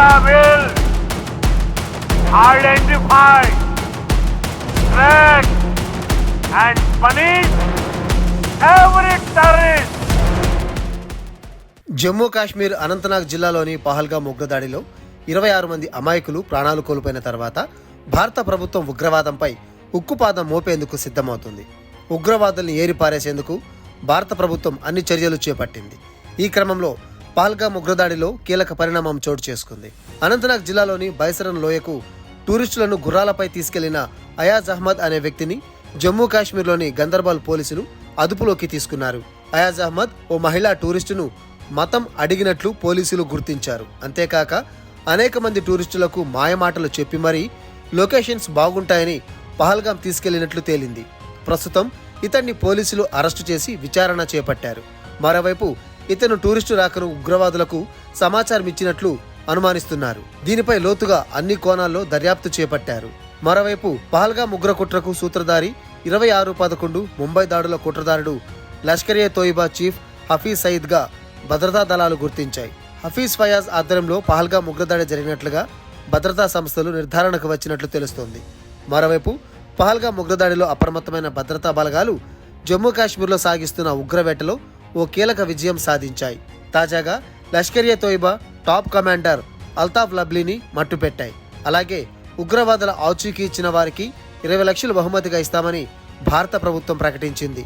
India will identify, track and punish every terrorist Jammu Kashmir Anantnag జిల్లాలోని పహల్గా ఉగ్రదాడిలో ఇరవై ఆరు మంది అమాయకులు ప్రాణాలు కోల్పోయిన తర్వాత భారత ప్రభుత్వం ఉగ్రవాదంపై ఉక్కుపాదం మోపేందుకు సిద్ధమవుతుంది. ఉగ్రవాదుల్ని ఏరిపారేసేందుకు భారత ప్రభుత్వం అన్ని చర్యలు చేపట్టింది. ఈ క్రమంలో పహల్గామ్ ఉగ్రదాడిలో కీలక పరిణామం చోటు చేసుకుంది. అనంతనాగ్ జిల్లాలోని బైసరన్ లోయకు టూరిస్టులను గుర్రాలపై తీసుకెళ్ళిన అయాజ్ అహ్మద్ అనే వ్యక్తిని జమ్మూ కాశ్మీర్లోని గందర్బాల్ పోలీసులు అదుపులోకి తీసుకున్నారు. అయాజ్ అహ్మద్ ఓ మహిళా టూరిస్టును మతం అడిగినట్లు పోలీసులు గుర్తించారు. అంతేకాక అనేక మంది టూరిస్టులకు మాయమాటలు చెప్పి మరీ లొకేషన్స్ బాగుంటాయని పహల్గాం తీసుకెళ్ళినట్లు తేలింది. ప్రస్తుతం ఇతన్ని పోలీసులు అరెస్టు చేసి విచారణ చేపట్టారు. మరోవైపు ఇతను టూరిస్టు రాకను ఉగ్రవాదులకు సమాచారం ఇచ్చినట్లు అనుమానిస్తున్నారు. దీనిపై లోతుగా అన్ని కోణాల్లో దర్యాప్తు చేపట్టారు. మరోవైపు పహల్గాం ఉగ్ర కుట్రకు సూత్రధారి ఇరవై ఆరు పదకొండు ముంబై దాడుల కుట్రదారుడు లష్కర్ ఏ తోయిబా చీఫ్ హఫీజ్ సయీద్గా భద్రతా దళాలు గుర్తించాయి. హఫీజ్ ఫయాజ్ ఆధ్వర్యంలో పహల్గాం ఉగ్రదాడి జరిగినట్లుగా భద్రతా సంస్థలు నిర్ధారణకు వచ్చినట్లు తెలుస్తోంది. మరోవైపు పహల్గా ఉగ్రదాడిలో అప్రమత్తమైన భద్రతా బలగాలు జమ్మూ కాశ్మీర్లో సాగిస్తున్న ఉగ్రవేటలో ఓ కీలక విజయం సాధించాయి. తాజాగా లష్కర్ ఏ తోయిబా టాప్ కమాండర్ అల్తాఫ్ లబ్లీని మట్టుపెట్టాయి. అలాగే ఉగ్రవాదుల ఆచూకీ ఇచ్చిన వారికి ఇరవై లక్షలు బహుమతిగా ఇస్తామని భారత ప్రభుత్వం ప్రకటించింది.